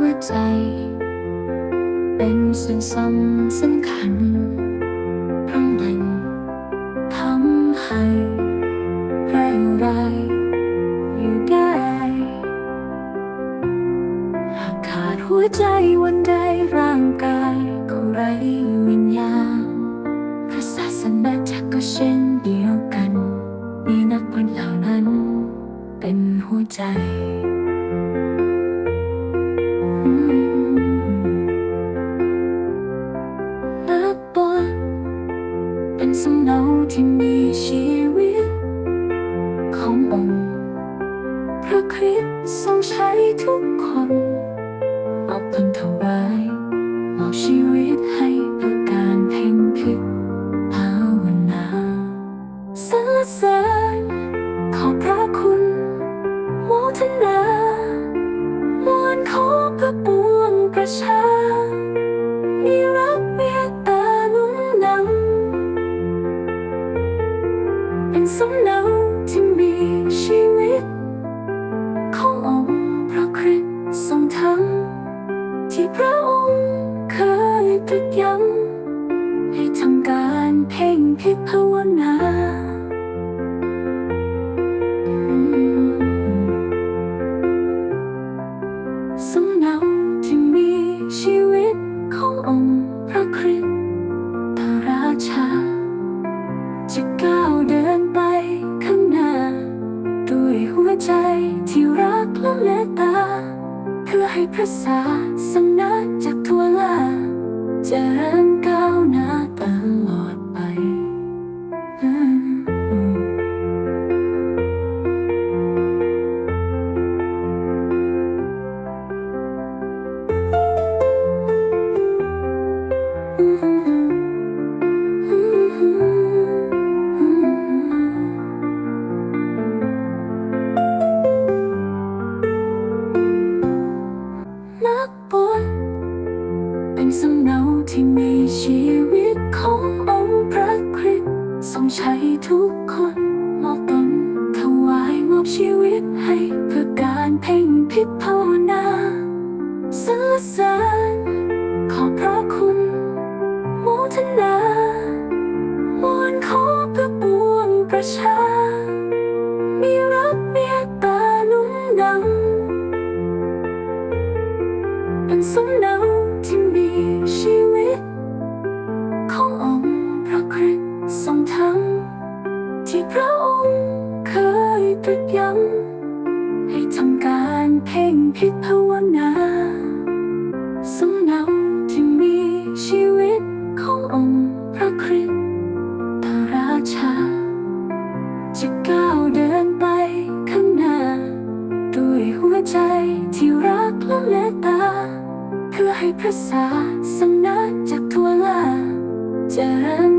วใจ เป็นส่วนสำคัญพราะมันทำให้แรงไรอยู่ได้หากขาดหัวใจวันใดร่างกายก็ไร้วิญญาณพระศาสนาจักรก็เช่น เป็นาที่มีชีวิต ขององค์พระคริสต์ทรงใช้ทุกคนมอบตนถวายมอบชีวิตให้เพื่อการเพ่งพิษภาวนาสรรเสริญขอบพระคุณโมทนามวลขอพระปวงประชา สำเนาที่มีชีวิต ขององค์พระคริสต์ทรงทำที่พระองค์เคยตรัสย้ำให้ทำการเพ่งพิภาวนาอืมสำเนาที่มีชีวิตขององค์พระคริสต์พระราชา ให้ภาษาสำนักจากทั่วลาเจริญก้าวหน้า ตให้เพื่อการเพ่งพิษภาวนาสรรเสริญขอพระคุณโมทนามวลขอเพื่อปวงประชา มีรักเมตตาหนุนนำเป็นสำเนาที่มีชีวิต ขององค์พระคริสต์ทรงทำที่พระองค์เคยตรัสย้ำ เพ่งพิภาวนาสำเนาที่มีชีวิตขององค์พระคริสต์พระราชา จะก้าวเดินไปข้างหน้า ด้วยหัวใจที่รักและเมตตา เพื่อให้พระศาสนาจากทั่วลาเจริญ